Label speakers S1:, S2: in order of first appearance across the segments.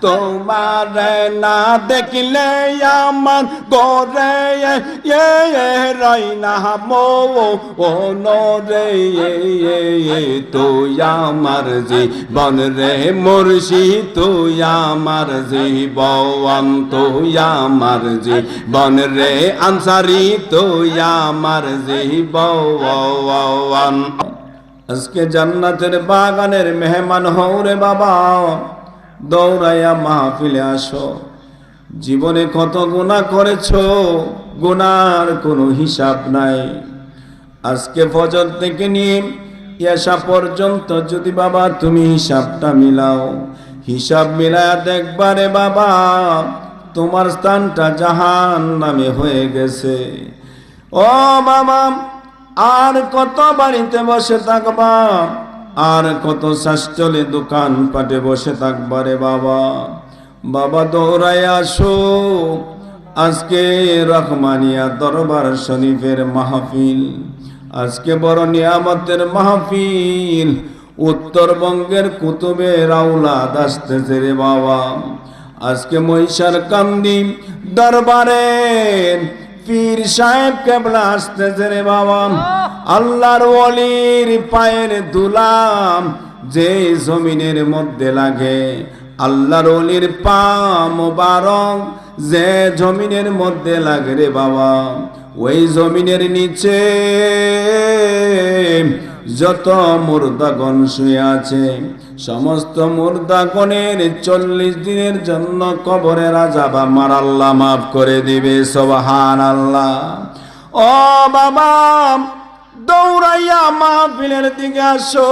S1: তোমার না দেখলে আমার গোরে রই না মো, ও রে তুই আমার জীবন রে মুর্শি তুই আমার জীবন, তুই আমার জীবন রে আনসারি, তুই আমার জীবন। আজকে জান্নাতের বাগানের মেহমান হও রে বাবা। দৌড়াইয়া মাহফিলে আসো। জীবনে কত গুণা করেছ গুনার কোনো হিসাব নাই। আজকে ফজর থেকে নিয়ে এসা পর্যন্ত যদি বাবা তুমি হিসাবটা মিলাও, হিসাব মিলায়া দেখবারে বাবা, তোমার স্থানটা জাহান নামে হয়ে গেছে। ও বাবা আর কত বাড়িতে বসে থাকবা? আর কত শাসচলে দোকান পাটে বসে থাকবারে বাবা? বাবা, দৌড়ায় আসো। আজকে রহমানিয়া দরবার শরীফের মাহফিল। আজকে বড় নিয়ামতের মাহফিল। উত্তরবঙ্গের কুতুবের আউলাদ আসতেছে রে বাবা। আজকে মহিষার কান্দি দরবারের পীর সাহেব কেবলা আসতেছে রে বাবা। আল্লাহর ওলির পায়ের দুলাম যে জমিনের মধ্যে লাগে। আল্লাহর ওলির পা মোবারক যে জমিনের মধ্যে লাগে রে বাবা। ওই জমিনের নিচে যত মুর্দাগণ শুয়ে আছে, সমস্ত মুর্দাগণের চল্লিশ দিনের জন্য কবরে রাজা বা মার আল্লাহ মাফ করে দিবে সবহান আল্লাহ ও বাবা, দৌড়াইয়া মাহফিলের দিকে আসো।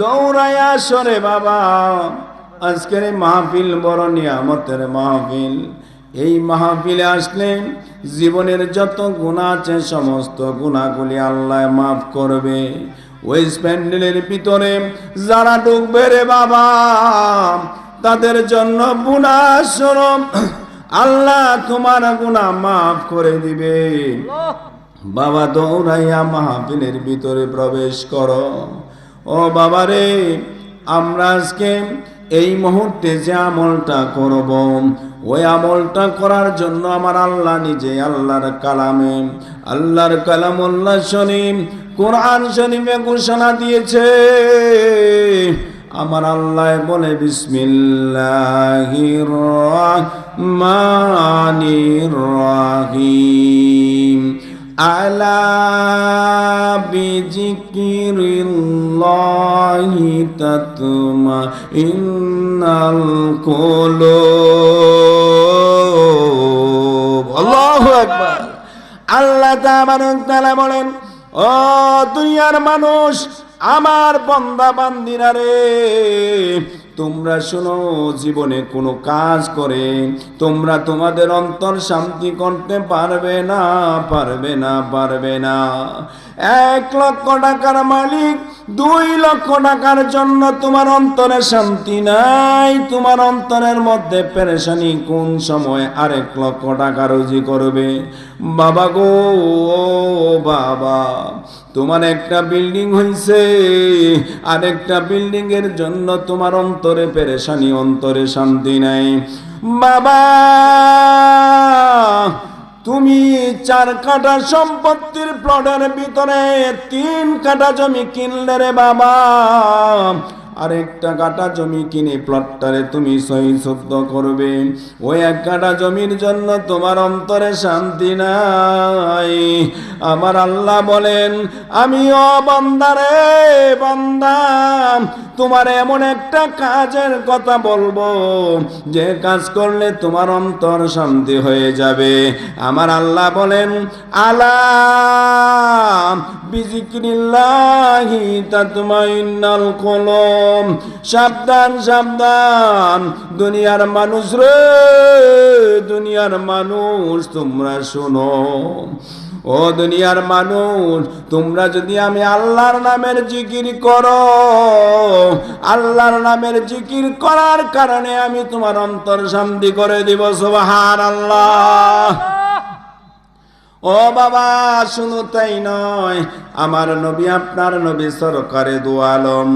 S1: দৌড়াইয়া আসো রে বাবা। আজকের মাহফিল বড় নিয়ামতের মাহফিল। এই মাহফিলে আসলে জীবনের যত গুণা আছে, সমস্ত গুণাগুলি আল্লাহ মাফ করবে। ওয়েস্ট প্যান্ডেলের ভিতরে যারা ঢুকবে রে বাবা, তাদের জন্য গুণা গুণাশ্রম আল্লাহ তোমার গুণা মাফ করে দিবে। বাবা, দৌড়াইয়া মাহফিলের ভিতরে প্রবেশ করো। ও বাবা রে আমরা আজকে এই মুহূর্তে যে আমলটা করব, ওই আমলটা করার জন্য আমার আল্লাহ নিজে আল্লাহর কালামে, আল্লাহর কালাম কালামুল্লাহ শরীফ, কোরআন শরীফে ঘোষণা দিয়েছে। আমার আল্লাহ বলে, বিসমিল্লাহির রহমানির রহিম। আলা বিজিকিরিল্লাহি তাতমা ইন্নাল কুলুব। আল্লাহু আকবার। আল্লাহ তাআলা বলেন, ও দুনিয়ার মানুষ, আমার বন্দা বান্দিরা রে তোমরা শোনো, জীবনে কোনো কাজ করে, তোমরা তোমাদের অন্তর শান্তি করতে পারবে না পারবে না পারবে না। এক লক্ষ টাকার মালিক, দুই লক্ষ টাকার জন্য তোমার অন্তরে শান্তি নাই, তোমার অন্তরের মধ্যে পেরেশানি কোন সময় আরেক লক্ষ টাকা রুজি করবে? বাবা গো বাবা, তোমার একটা বিল্ডিং হয়েছে আরেকটা বিল্ডিং এর জন্য তোমার অন্তরে পেরেশানি, অন্তরে শান্তি নাই। বাবা, তুমি চার কাটা সম্পত্তির প্লটের ভিতরে তিন কাটা জমি কিনলে রে বাবা। আরেকটা কাটা জমি কিনে প্লটটারে তুমি সহি শুদ্ধ করবে। ওই এক কাটা জমির জন্য তোমার অন্তরে শান্তি নাই। আমার আল্লাহ বলেন আমি ও বন্দারে, বন্দা, তোমার এমন একটা কাজের কথা বলব, যে কাজ করলে তোমার অন্তর শান্তি হয়ে যাবে। আমার আল্লাহ বলেন, আলা বিজিক্রিল্লাহি তাতমাইন্নাল কলম সাবধান সাবধান। দুনিয়ার মানুষ রে, দুনিয়ার মানুষ, তোমরা শোনো। ও দুনিয়ার মানুষ, তোমরা যদি আমি আল্লাহর নামের জিকির করো, আল্লাহর নামের জিকির করার কারণে আমি তোমার অন্তর শান্তি করে দিব সুবহান আল্লাহ ও বাবা শুধু তাই নয়। আমার নবী আপনার নবী সরকারে দোয়ালম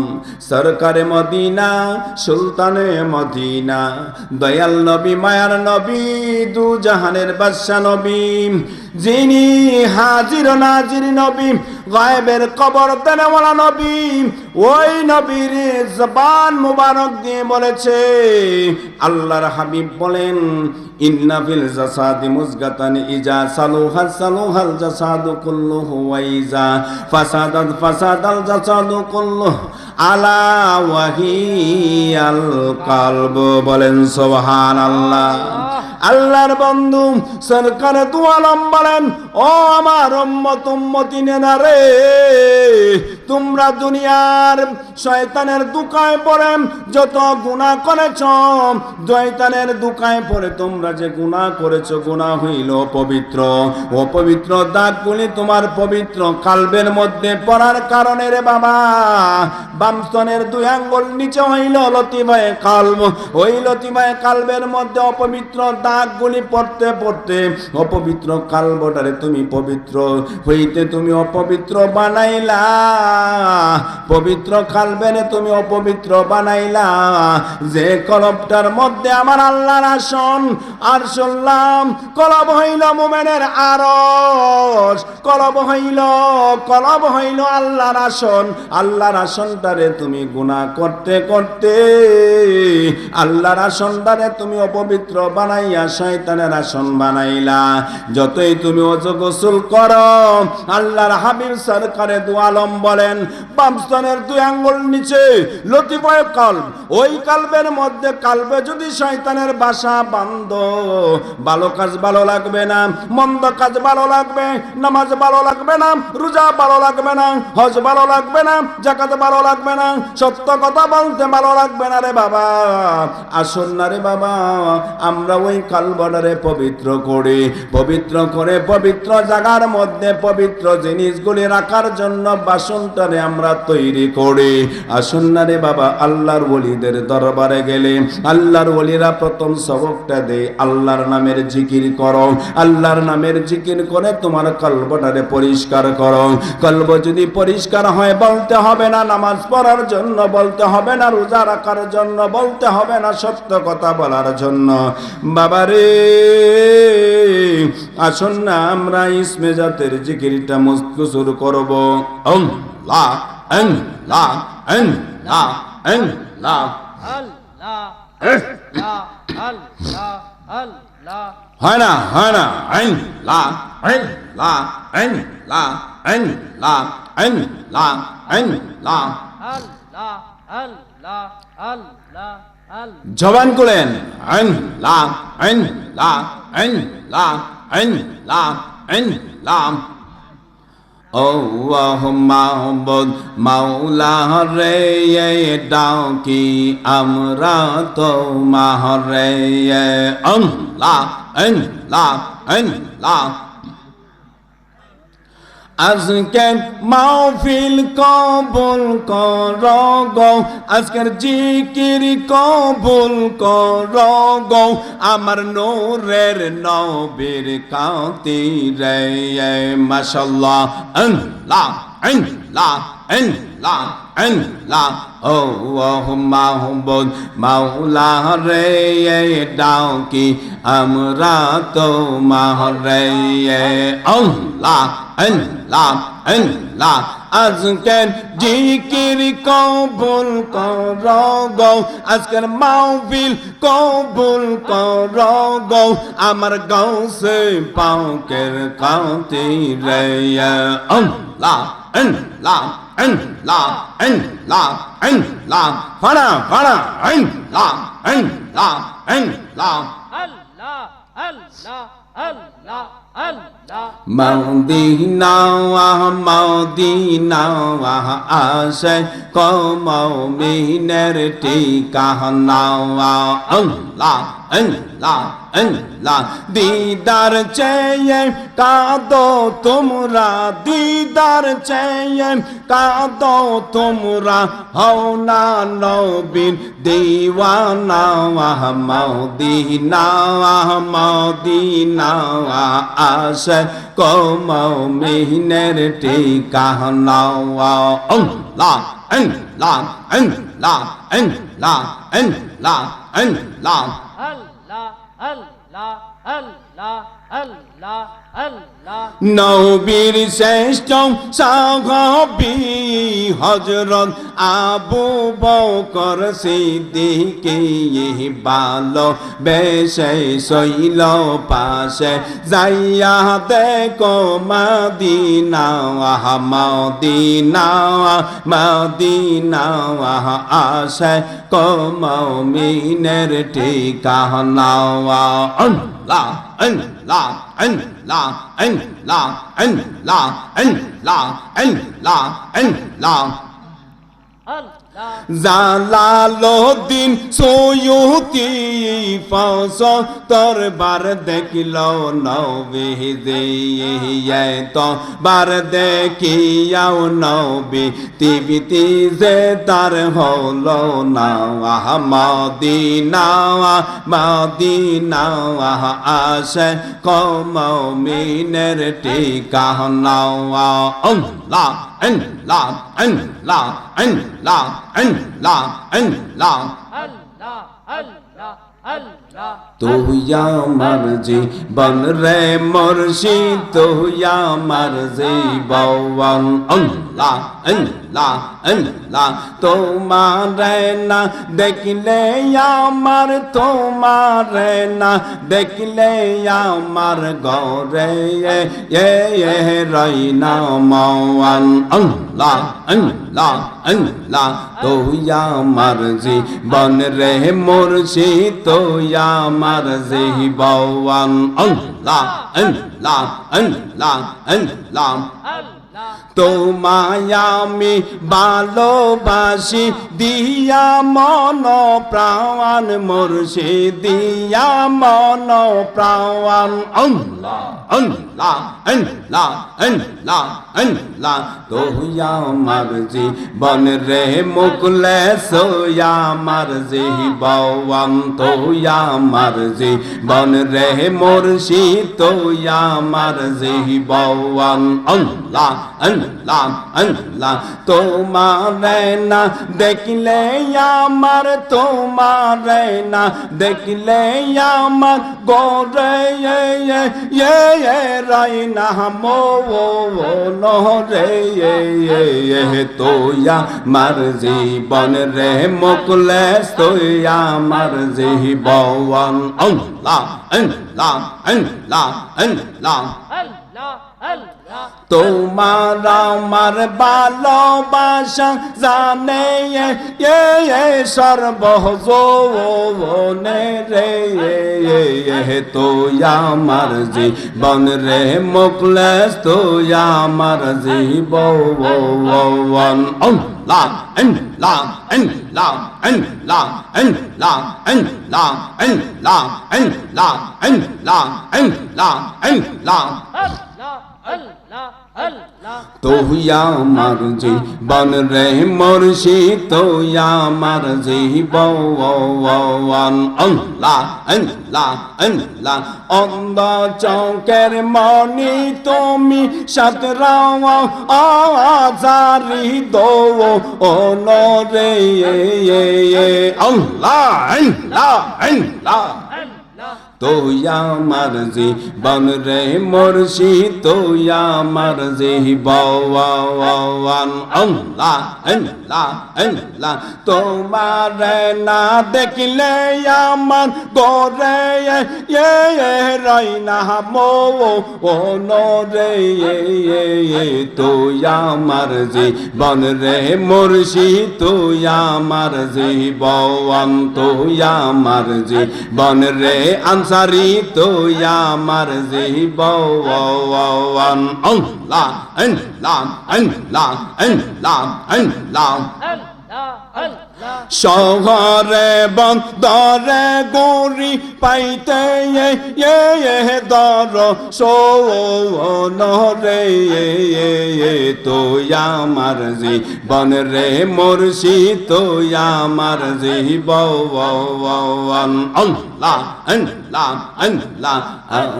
S1: সরকারে মদিনা, সুলতানে মদিনা। দয়াল নবী, মায়ার নবী, দু জাহানের বাদশা নবী। যিনি হাজির নাজির নবী, গায়েবের কবর দেনেওয়ালা নবী। ওই নবীর জবান মুবারক দিয়ে বলেছে, আল্লাহর হাবিব বলেন ইন্না ফিল জাসাদি মুজগাতান ইজা সালুহাল সালুহাল জাসাদু কুল্লুহু ওয়া ইজা ফাসাদাত ফাসাদাল জাসাদু কুল্লুহু। আলা ওয়াহিয়াল কলব, বলেন সুবহানাল্লাহ। আল্লাহর বন্ধু সরকার দুয়ালম বলেন, ও আমার উম্মত, উম্মতি নেনারে তোমরা দুনিয়ার শয়তানের দুকায় পড়ে, যত গুনাহ করেছ, শয়তানের দুকায় পড়ে তোমরা যে গুনাহ করেছ, গুনাহ হইল পবিত্র ও অপবিত্র দাগগুলি তোমার পবিত্র কালবের মধ্যে পড়ার কারণে রে বাবা। বামস্তনের দুই আঙ্গুল নিচে হইল লতিমায় কালব ওই লতিমায় কালবের মধ্যে অপবিত্র দাগগুলি পড়তে পড়তে অপবিত্র কালবটারে তুমি পবিত্র হইতে তুমি অপবিত্র বানাইলা। পবিত্র কালবেনে তুমি অপবিত্র বানাইলা। যে কলবটার মধ্যে আমার আল্লাহর আসন আর শুনলাম কলব হইল মোমেনের আরস কলব হইল কলব হইল আল্লাহর আসন। আল্লাহর আসনটারে তুমি গুনাহ করতে করতে, আল্লাহর আসনটারে তুমি অপবিত্র বানাইয়া শয়তানের আসন বানাইলা। যতই তুমি অজ গোসল করো, আল্লাহর হাবিব সরকারে দুয়ালম বলেন, বামস্তনের দুই আঙ্গুল নিচে, লতিফয় কল্ব, ওই কালবের মধ্যে কালবে যদি শয়তানের বাসা বান্ধ, ভালো কাজ ভালো লাগবে না, মন্দ কাজ ভালো লাগবে, নামাজ ভালো লাগবে না, রোজা ভালো লাগবে না, হজ ভালো লাগবে না জাকাত ভালো লাগবে না। সত্য কথা বলতে ভালো লাগবে না রে বাবা। আসুন না রে বাবা, আমরা ওই কালবডারে পবিত্র করে। পবিত্র করে পবিত্র জায়গার মধ্যে পবিত্র জিনিসগুলি রাখার জন্য বাসনটারে আমরা তৈরি করি। আসুন না রে বাবা, আল্লাহর ওলিদের দরবারে গেলে। আল্লাহর ওলিরা প্রথম সবকটা দে আল্লাহর নামের জিকির করো। আল্লাহর নামের জিকির করে তোমার কলবটারে পরিষ্কার করো। কলব যদি পরিষ্কার হয়, বলতে হবে না, নামাজ পড়ার জন্য বলতে হবে না রোজা রাখার জন্য বলতে হবে না সত্য কথা বলার জন্য বাবারে আসুন না আমরা ইসমে জাতের জিকিরটা মস্ত শুরু করব অং লা অং লা অং লা অং লা হয় না হয় না আইন লা আইন লা আইন লা আইন লা আইন লা আইন লা জবান করেন রে ডাও কি আমরা তো মাহরে আম লা লা লা। আজকে মাহফিল কবুল কর গো। আজকের জিকির কবুল কর গো। আমার নূরের নবীর কাতি রে মাশাল্লাহ, আল্লাহ আল্লাহ আল্লাহ লা মাহবুদ মাওলা রে ডাও কি আমরা তো মাহরে আল্লাহ আল্লাহ আল্লাহ, আজকের জিকির কবুল কর গো। আজকের মাহফিল কবুল কর গো। আমার গৌসে পাউকের কান্তি রে আল্লাহ আল্লাহ আল্লাহ আল্লাহ আল্লাহ ফাড়া ফাড়া আল্লাহ আল্লাহ আল্লাহ
S2: আল্লাহ আল্লাহ আল্লাহ আল্লাহ
S1: মদিনা মদিনা আসে কমিনের ঠিকানা আল্লাহ আল্লাহ আল্লাহ, দিদার চেয়ে কাদো তোমরা, দিদার চেয়ে কাদো তোমরা, হও না নবীন দিওয়ানা মদিনা মদিনা আসে কমাও মিহিনের টিকা নাও। লা লা লা লা লা লা
S2: লা। আল্লাহ আল্লাহ আল্লাহ।
S1: নবীর শ্রেষ্ঠ সাহাবি হজরত আবু বকর সিদ্দিকে বালো বেশে শৈল পাশে। যাইয়া দেখো মদিনা মদিনা মদিনা আসে কমিনের ঠিকানা লা আন লা আন লা আন লা আন লা আন লা আন লা আন লা।
S2: আল্লাহ
S1: জালালুদ্দিন সৈয়দি ফস দরবার দেখিল নবী দিয়ে তো বার দেখিয়াও নবী তিবিতি যে তার হলো না মদিনা মদিনা আসে কমিনের টিকা নাওয়া আল্লাহ। ان لام ان لام ان
S2: لام ان لام ان لام الله الله الله
S1: তুইয়া আমার জীবন রে মুর্শিদ তুইয়া আমার জীবন আল্লাহ আল্লাহ আল্লাহ তোমার না দেখলে আমার, তোমার না দেখলে আমার গরে এ এ রইনা মওয়ান আল্লাহ আল্লাহ আল্লাহ তুইয়া আমার জীবন রে মুর্শিদ তুইয়া আমার জীবন আল্লাহ আল্লাহ আল্লাহ আল্লাহ
S2: আল্লাহ
S1: তোমায় আমি ভালোবাসি, দিয়া মন প্রাণ মোরসি দিয়া মন প্রাণ। অল্লাহ অল্লাহ অল্লাহ অল্লাহ অল্লাহ তোয়া মারজি বন রে মুকলে, সোয়া মারজি বওয়াম তোয়া মারজি বন রে মোরসি তোয়া মারজি বওয়াম অল্লাহ অল্লাহ আল্লাহ আল্লাহ তোমারে না দেখলে আমার তোমারে না দেখলে আমার গোরে রাই না মো নহরে তোয়া মার জীবন রে মোকলে তোয়া মার জীবন Allah, Allah, Allah,
S2: Allah, Allah.
S1: তোমার আমার ভালোবাসা জানে সর্বজনে রে তো আমার জীবন রে মুকলেস তো আমার আল্লাহ আল্লাহ আল্লাহ তুই আমার জি বন রে মর্ষি তুই আমার জি বন অল্লা অল্লা অল্লা অন্ধ চৌকের মনি তুমি সতরাও আজারি দো ও রে তুই আমার যে বন রে মুর্শি তুই আমার যে বান আল্লাহ আল্লাহ আল্লাহ, তোমার না দেখলে আমার গোরে এ রই না মো ও নরে তুই আমার যে বন রে মুর্শি তুই আমার যে বান তুই আমার যে বন রে আন সারি তো আমার জীবন লাম লাম লাম লাম
S2: লাম লাম
S1: শহরে বন্দরে গৌরী পাইতে দর সোনরে তুই আমার জীবন রে মুর্শি, তুই আমার জীবন। আল্লাহ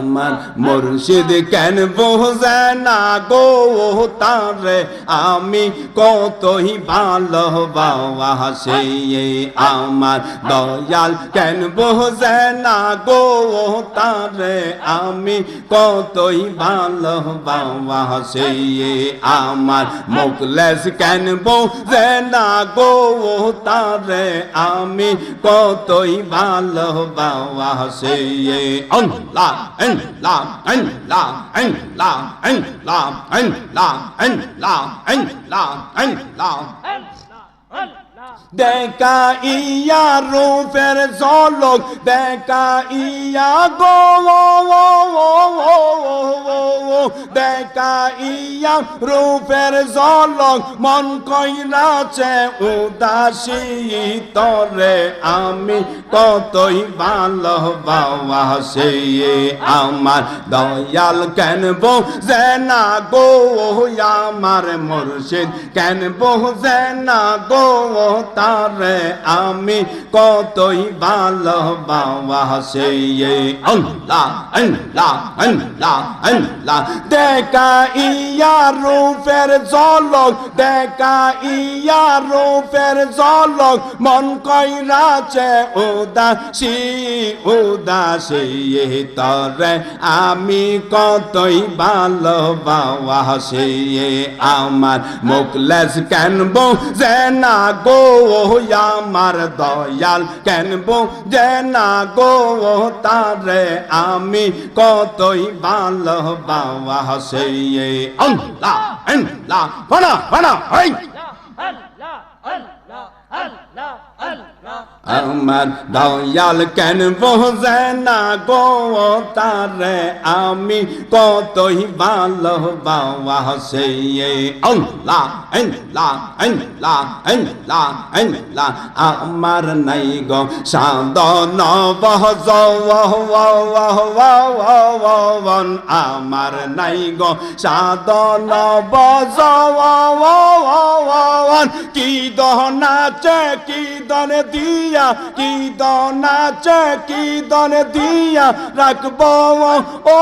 S1: আমার মুর্শিদ কেন বোঝে না গো তারে, আমি কতই ভালো বাবা সে আমার দয়াল কেন বোঝে না গো? তারে আমি কতই ভালো বাবা সে আমার মুকলেস কেন বোঝে না গো? তারে আমি কতই ভালো বাবা আল্লাহ আল্লাহ আল্লাহ আল্লাহ আল্লাহ আল্লাহ আল্লাহ আল্লাহ আল্লাহ
S2: আল্লাহ আল্লাহ।
S1: দেখা ইয়া রূপের ঝলক দেখা ইয়া গো দেখা ইয়া রূপের ঝলক, মন কইরাছে উদাসী তরে, আমি কতই ভালো বাবা সে আমার দয়াল কেন বোঝে না গো আমার মুর্শিদ, কেন বোঝে না গো তারে আমি কতই ভালো বাবা সে আল্লাহ আল্লাহ আল্লাহ আল্লাহ। দেখা ইয়া রূপের ঝলক দেখা ইয়া রূপের ঝলক, মন কইরাছে উদাসী উদাসী। তরে আমি কতই ভালো বাবা সে আমার মুকলেস কেন যে না গো আমার দয়াল কেন যে না গো তারে আমি কতই ভালো বাবা সে আল্লাহ আল্লাহ, ফনা ফনা হই
S2: আল্লাহ আল্লাহ আল্লাহ আল্লাহ।
S1: আমার দয়াল কেন বোঝে না গো? তারে আমি কতই ভালো বাবা সে আমার নাই গো সাদন বহন আমার নাই গো সাদন বজন কি দহনাচে কি দন দিয়া কি দনাচে কি দন দিয়া রাখব? ও,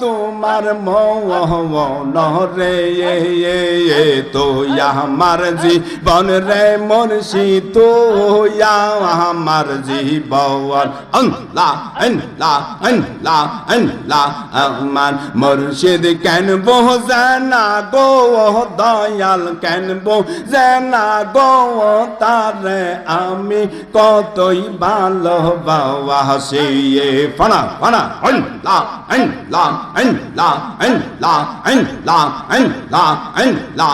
S1: তোমার মন রে এ তো আমার জীবন রে মনসি তো আমার জীবন। আল্লাহ আল্লাহ আল্লাহ আল্লাহ, আমার মুর্শিদ কেন বোঝে না গো? দয়াল কেন বোঝে না গো? তারে আমি কতই ভালো বাবা হাসিয়ে ফানা ফানা আন লা আন লা আন লা আন
S2: লা আন লা আন লা আন লা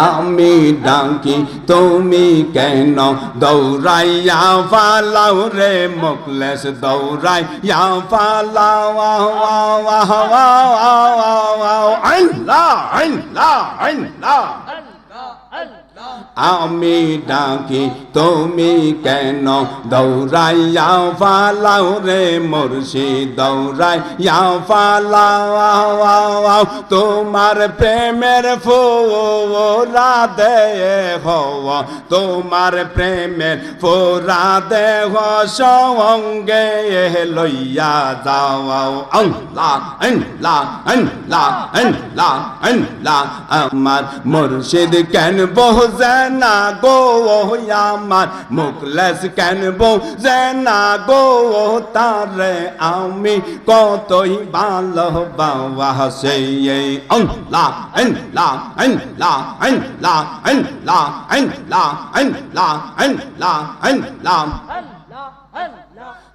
S1: আমি ডাকি তুমি কেন দৌড়াইয়া ফালাও রে মুকলেশ দৌড়াইয়া ফালাও আল্লাহ আল্লাহ আল্লাহ আমি ডাকি, তুমি কেন? দৌড়াইয়া পালাও রে মুর্শি দৌড়াইয়া পালাও। তোমার প্রেমের ফোরা দে হও, তোমার প্রেমের ফোরা দে সঙ্গে লইয়া যাও। আল্লাহ আল্লাহ আল্লাহ আল্লাহ আমার মুর্শিদ কেন বোঝে না গো আমার মুখলেস কেন বোঝে না গো তারে আমি কতই ভালো বাবা সে লা লা লা লা লা লা লা আল্লাহ আল্লাহ
S2: আল্লাহ।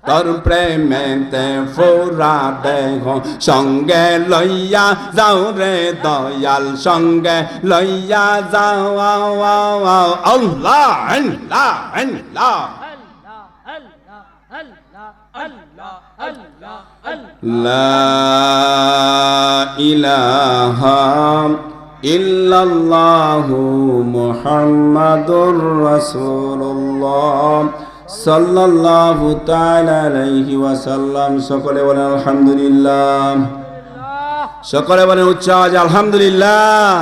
S1: তোর প্রেমেতে ফোরা দেহ সঙ্গে লইয়া যাও রে দয়াল সঙ্গে লইয়া যাও আল্লাহ আল্লাহ আল্লাহ
S2: لا إله
S1: লা الله محمد رسول الله সাল্লাল্লাহু তাআলা আলাইহি ওয়াসাল্লাম, সকলে বলেন আলহামদুলিল্লাহ। সকলে বলেন উচ্চ আওয়াজে আলহামদুলিল্লাহ।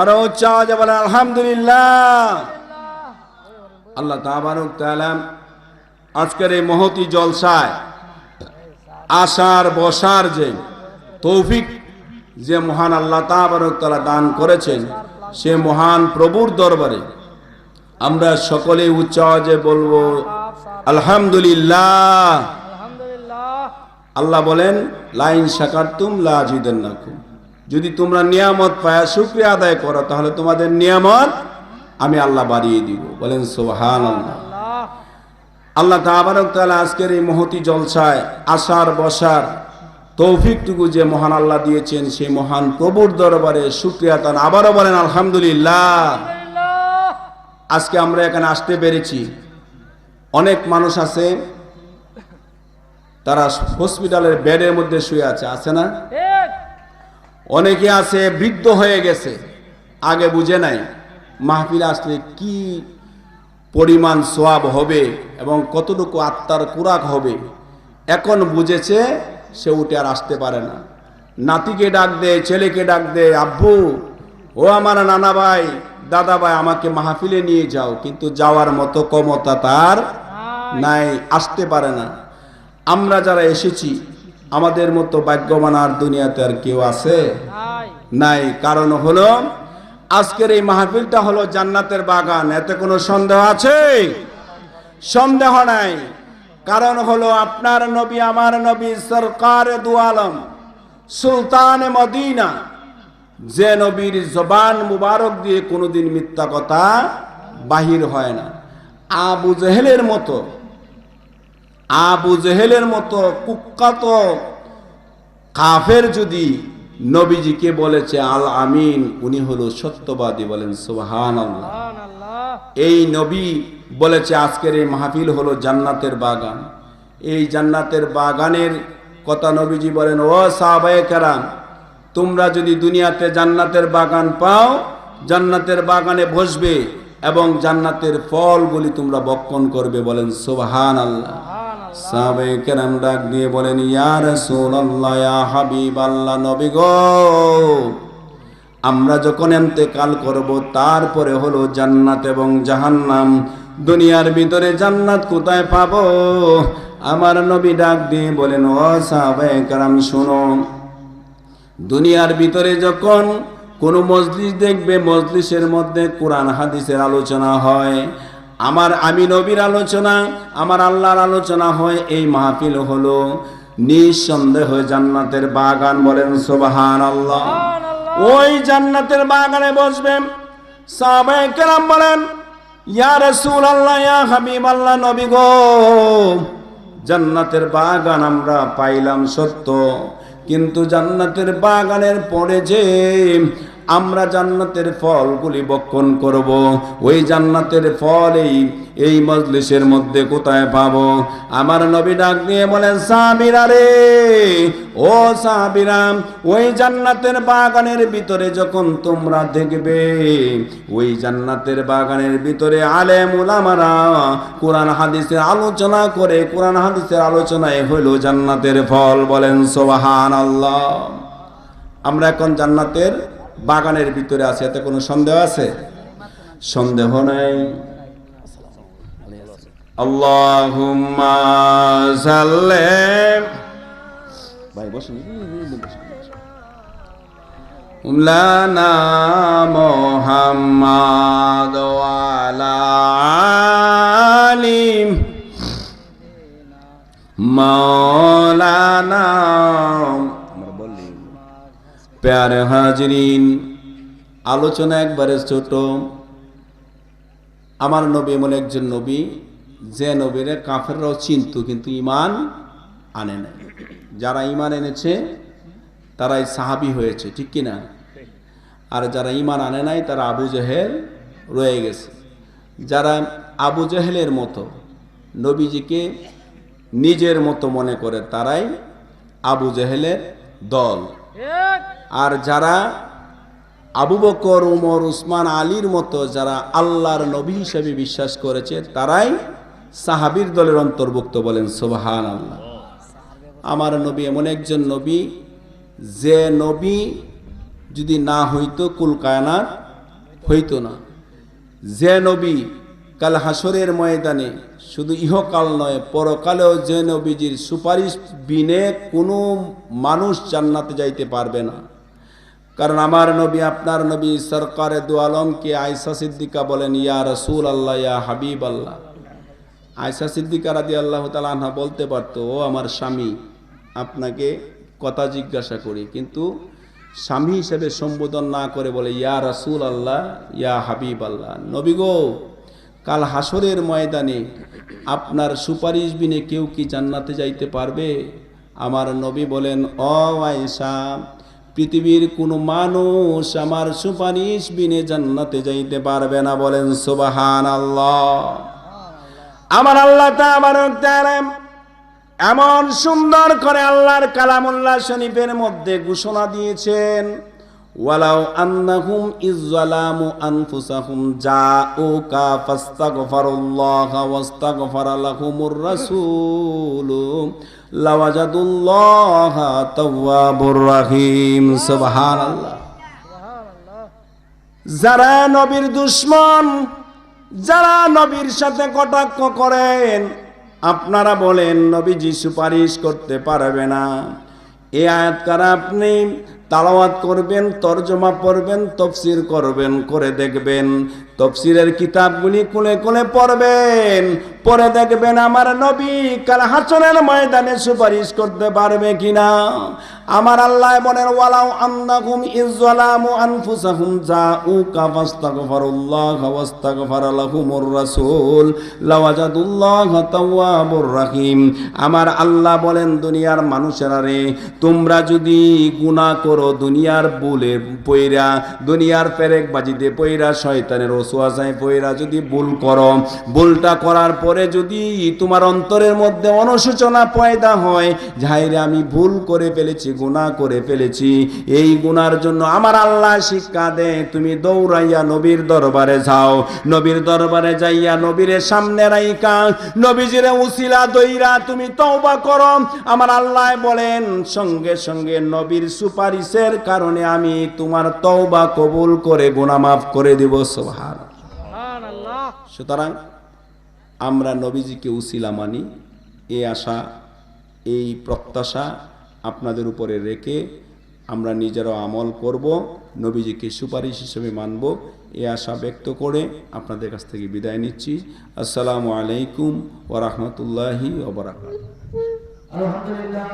S1: আরও উচ্চ আওয়াজে বলেন আলহামদুলিল্লাহ। আল্লাহ তাবারক তাআলা আজকের এই মহতি জলসায় আসার বসার যে তৌফিক যে মহান আল্লাহ তাবারক তাআলা দান করেছেন, সে মহান প্রভুর দরবারে আমরা সকলে উচ্চ আওয়াজে বলব আলহামদুলিল্লাহ। আল্লাহ বলেন লাইন সাকার তুম শাকারতুম লাজিদান্নাকুম যদি তোমরা নিয়ামত পায়া শুকরিয়া আদায় করো তাহলে তোমাদের নিয়ামত আমি আল্লাহ বাড়িয়ে দিব। বলেন সোহান আল্লাহ
S2: আল্লাহ
S1: তাবারক আজকের এই মহতি জলসায় আসার বসার তৌফিকটুকু যে মহান আল্লাহ দিয়েছেন সেই মহান প্রভুর দরবারে শুকরিয়া তান আবারও বলেন আলহামদুলিল্লাহ। আজকে আমরা এখানে আসতে পেরেছি। অনেক মানুষ আছে, তারা হসপিটালের বেডের মধ্যে শুয়ে আছে আছে না? অনেকে আছে, বৃদ্ধ হয়ে গেছে, আগে বুঝে নাই, মাহফিল আসলে কি পরিমাণ সোয়াব হবে এবং কতটুকু আত্মার কুরাক হবে। এখন বুঝেছে, সে উঠে আর আসতে পারে না। নাতিকে ডাক দে, ছেলেকে ডাক দে, আব্বু ও আমার নানা ভাই দাদা ভাই আমাকে মাহফিলে নিয়ে যাও কিন্তু যাওয়ার মতো ক্ষমতা তার নাই। আসতে পারে না। আমরা যারা এসেছি আমাদের মতো ভাগ্যবান আর দুনিয়াতে আর কেউ আছে
S2: নাই।
S1: নাই। কারণ হলো আজকের এই মাহফিলটা হলো জান্নাতের বাগান। এতে কোনো সন্দেহ আছে? সন্দেহ নাই। কারণ হলো আপনার নবী আমার নবী সরকার দু আলম সুলতান মদিনা যে নবীর জবান মুবারক দিয়ে কোনোদিন মিথ্যা কথা বাহির হয় না। আবু জেহেলের মতো আবু জেহেলের মতো কুখ্যাত কাফের যদি নবীজিকে বলেছে আল আমিন উনি হলো সত্যবাদী বলেন সুবহান এই নবী বলেছে আজকের এই মাহফিল হলো জান্নাতের বাগান। এই জান্নাতের বাগানের কথা নবীজি বলেন ও সাহাবায়ে কেরাম তোমরা যদি দুনিয়াতে জান্নাতের বাগান পাও, জান্নাতের বাগানে বসবে এবং জান্নাতের ফলগুলি তোমরা বক্ষণ করবে বলেন সুবহান আল্লাহ সাহাবে কেরাম ডাক দিয়ে বলেন, ইয়া রাসূলুল্লাহ, ইয়া হাবিবাল্লাহ, নবী গো, আমরা যখন এন্তেকাল করব, তারপরে হলো জান্নাত এবং জাহান্নাম। দুনিয়ার ভিতরে জান্নাত কোথায় পাবো? আমার নবী ডাক দিয়ে বলেন, ও সাহাবে কারাম, শোনো দুনিয়ার ভিতরে যখন কোনো মজলিস দেখবে মজলিসের মধ্যে কোরআন হাদিসের আলোচনা হয় আমার আমি নবীর আলোচনা আমার আল্লাহর আলোচনা হয় এই মাহফিল হলো নিঃসন্দেহ জান্নাতের বাগান বলেন সোবাহান আল্লাহ ওই জান্নাতের বাগানে বসবেন সাহাবায়ে কেরাম বলেন ইয়া রাসূলুল্লাহ ইয়া হাবিবাল্লাহ নবী গো জান্নাতের বাগান আমরা পাইলাম সত্য। কিন্তু জান্নাতের বাগানের পরে যে আমরা জান্নাতের ফলগুলি বক্ষণ করব। ওই জান্নাতের ফল এই এই মজলিসের মধ্যে কোথায় পাবো? আমার নবী ডাক দিয়ে বলেন সাবিরা রে, ও সাবিরা ওই জান্নাতের বাগানের ভিতরে যখন তোমরা দেখবে, ওই জান্নাতের বাগানের ভিতরে আলেম উলামারা কোরআন হাদিসের আলোচনা করে, কোরআন হাদিসের আলোচনায় হইল জান্নাতের ফল বলেন সোবাহান আল্লাহ আমরা এখন জান্নাতের বাগানের ভিতরে আছে এতে কোনো সন্দেহ আছে? সন্দেহ নাই। ভাই বসুন। মৌলানা প্যার হাজরিন, আলোচনা একবারে ছোট। আমার নবী এমন একজন নবী, যে নবীরে কাফেররাও চিনত, কিন্তু ইমান আনে নাই। যারা ইমান এনেছে, তারাই সাহাবি হয়েছে, ঠিক কি না? আর যারা ইমান আনে নাই, তারা আবু জেহেল রয়ে গেছে। যারা আবু জেহেলের মতো নবীজিকে নিজের মতো মনে করে, তারাই আবু জেহেলের দল। আর যারা আবু বকর, উমর, উসমান, আলীর মতো যারা আল্লাহর নবী হিসেবে বিশ্বাস করেছে, তারাই সাহাবীর দলের অন্তর্ভুক্ত বলেন সোবাহান আল্লাহ আমার নবী এমন একজন নবী, যে নবী যদি না হইতো কুল কায়নাত হইতো না। যে নবী কাল হাসরের ময়দানে শুধু ইহকাল নয়, পরকালেও যে নবীজির সুপারিশ বিনে কোনো মানুষ জান্নাতে যাইতে পারবে না। কারণ আমার নবী, আপনার নবী সরকারে আলমকে আয়সা সিদ্দিকা বলেন, ইয়া রসুল আল্লাহ ইয়া হাবিব আল্লাহ আয়সা সিদ্দিকা রাদি আল্লাহ তালা বলতে পারতো, ও আমার স্বামী, আপনাকে কথা জিজ্ঞাসা করি। কিন্তু স্বামী হিসেবে সম্বোধন না করে বলে, ইয়া রাসূল আল্লাহ ইয়া হাবিব আল্লাহ নবী গো, কাল হাসরের ময়দানে আপনার সুপারিশ বিনে কেউ কি জান্নাতে যাইতে পারবে? আমার নবী বলেন অ আয়েশা পৃথিবীর কোনো মানুষ আমার সুপারিশ বিনে জান্নাতে যাইতে পারবে না বলেন সুবাহান আল্লাহ আমার আল্লাহ তা আমার এমন সুন্দর করে আল্লাহর কালামুল্লাহ শরীফের মধ্যে ঘোষণা দিয়েছেন, ওয়ালাউ আন্নাহুম ইজ্জালামু লাওয়াজাদুল্লাহ তাওয়াবুর রহিম, সুবহানাল্লাহ। যারা নবীর দুশ্মন, যারা নবীর সাথে কটাক্ষ করেন, আপনারা বলেন, নবীজি সুপারিশ করতে পারবে না। এ আয়াত আপনি তালাওয়াত করবেন, তর্জমা পড়বেন, তফসির করবেন, করে দেখবেন। তফসিরের কিতাবগুলি কোলে কোলে পড়বেন পরে দেখবেন আমার নবী কাল হাসনের ময়দানে সুপারিশ করতে পারবে কিনা? আমার আল্লাহ বলেন, ওয়ালাউ আন্নাকুম ইজ্জালামু আনফুসাহুম জাউকা ফাস্তাগফিরুল্লাহ ওয়াস্তাগফারা লাহুমুর রাসূল, লাওয়াজাদুল্লাহ তাওয়াবুর রহিম। আমার আল্লাহ বলেন, দুনিয়ার মানুষেরা রে, তোমরা যদি গুনাহ করো, দুনিয়ার বুলে পইরা, দুনিয়ার পেরেক বাজিতে পইরা শয়তানের ওসওয়াসায় পইরা যদি ভুল করো, ভুলটা করার পরে যদি তোমার অন্তরের মধ্যে অনুশোচনা পয়দা হয় যাইরে আমি ভুল করে ফেলেছি, গুনাহ করে ফেলেছি, এই গুনার জন্য আমার আল্লাহ শিক্ষা দে, তুমি দৌড়াইয়া নবীর দরবারে যাও, নবীর দরবারে যাইয়া নবীরের সামনে রাইকা নবীজিরে উসিলা দইরা তুমি তওবা করো, আমার আল্লাহ বলেন, সঙ্গে সঙ্গে নবীর সুপারিশের কারণে আমি তোমার তওবা কবুল করে, গুনাহ মাফ করে দিব
S2: সুবহানাল্লাহ
S1: সুতরাং আমরা নবীজিকে উসিলা মানি, এ আশা, এই প্রত্যাশা আপনাদের উপরে রেখে আমরা নিজেরাও আমল করব, নবীজিকে সুপারিশ হিসেবে মানব, এ আশা ব্যক্ত করে আপনাদের কাছ থেকে বিদায় নিচ্ছি। আসসালামু আলাইকুম ওরহমতুল্লাহি ওবরাকাত
S3: আলহামদুলিল্লাহ